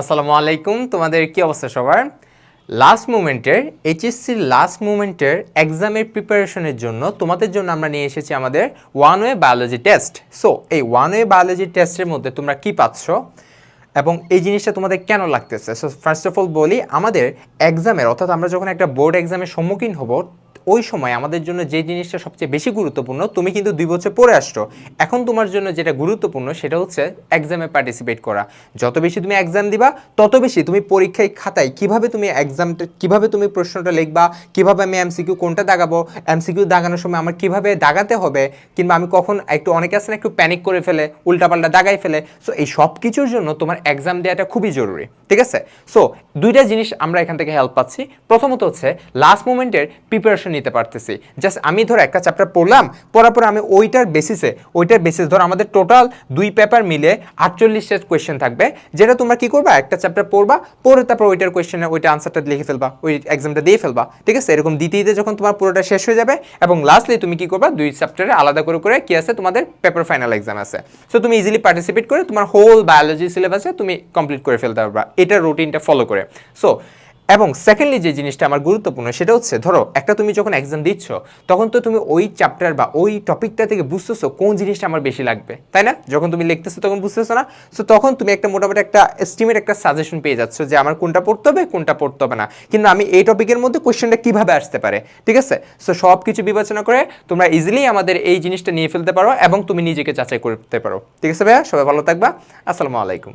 আসসালামু আলাইকুম, তোমাদের কি অবস্থা সবার? লাস্ট মুমেন্টের এইচএসসির লাস্ট মুমেন্টের এক্সামের প্রিপারেশনের জন্য তোমাদের জন্য আমরা নিয়ে এসেছি আমাদের one way biology test so এই ওয়ান ওয়ে বায়োলজি টেস্টের মধ্যে তোমরা কি পাচ্ছ? এবং এই জিনিসটা তোমাদের কেন লাগতেছে? সো ফার্স্ট অফ অল বলি, আমাদের এক্সামের অর্থাৎ আমরা যখন একটা বোর্ড এক্সামের সম্মুখীন হব ওই সময় আমাদের জন্য যে জিনিসটা সবচেয়ে বেশি গুরুত্বপূর্ণ, তুমি কিন্তু দুই বছর পরে আসছো। এখন তোমার জন্য যেটা গুরুত্বপূর্ণ সেটা হচ্ছে এক্সামে পার্টিসিপেট করা। যত বেশি তুমি এক্সাম দিবা, তত বেশি তুমি পরীক্ষায় খাতায় কীভাবে তুমি এক্সামটা কীভাবে তুমি প্রশ্নটা লিখবা, কীভাবে আমি এমসিকিউ কোনটা দাগাবো এমসিকিউ দাগানোর সময় আমার কীভাবে দাগাতে হবে, কিংবা আমি কখন একটু অনেকে আছে না একটু প্যানিক করে ফেলে, উল্টাপাল্টা দাগাই ফেলে। সো এই সব কিছুর জন্য তোমার এক্সাম দেওয়াটা খুবই জরুরি, ঠিক আছে? সো দুইটা জিনিস আমরা এখান থেকে হেল্প পাচ্ছি। প্রথমত হচ্ছে লাস্ট মোমেন্টের প্রিপারেশন নিতে পারতেছি। জাস্ট আমি ধর একটা চ্যাপ্টার পড়লাম, পড়ার পর আমি ওইটার বেসিসে ওইটার বেসিস ধর আমাদের টোটাল দুই পেপার মিলে আটচল্লিশটা কোয়েশ্চেন থাকবে, যেটা তোমরা কি করবা? একটা চ্যাপ্টার পড়বা পড়ে তারপর ওইটার কোয়েশ্চেনে ওইটা আনসারটা লিখে ফেলবা, ওই এক্সামটা দিয়ে ফেলবা। ঠিক আছে? এরকম দিতে দিতে যখন তোমার পুরোটা শেষ হয়ে যাবে, এবং লাস্টলি তুমি কি করবা? দুই চ্যাপ্টারে আলাদা করে করে কি আছে? তোমাদের পেপার ফাইনাল এক্সাম আছে। সো তুমি ইজিলি পার্টিসিপেট করে তোমার হোল বায়োলজি সিলেবাসে তুমি কমপ্লিট করে ফেলতে পারবা। এটা রুটিনটা ফলো করে। সো এবং সেকেন্ডলি যে জিনিসটা আমার গুরুত্বপূর্ণ সেটা হচ্ছে, ধরো, একটা তুমি যখন এক্সাম দিচ্ছ, তখন তো তুমি ওই চ্যাপ্টার বা ওই টপিকটা থেকে বুঝতেছো কোন জিনিসটা আমার বেশি লাগবে, তাই না? যখন তুমি লিখতেছো তখন বুঝতেছো না। সো তখন তুমি একটা মোটামুটি একটা এস্টিমেট একটা সাজেশন পেয়ে যাচ্ছ যে আমার কোনটা পড়তে হবে, কোনটা পড়তে হবে না। কিন্তু আমি এই টপিকের মধ্যে কোয়েশ্চেনটা কীভাবে আসতে পারে, ঠিক আছে? সো সব কিছু বিবেচনা করে তোমরা ইজিলি আমাদের এই জিনিসটা নিয়ে ফেলতে পারো এবং তুমি নিজেকে যাচাই করতে পারো, ঠিক আছে ভাইয়া? সবাই ভালো থাকবা। আসসালামু আলাইকুম।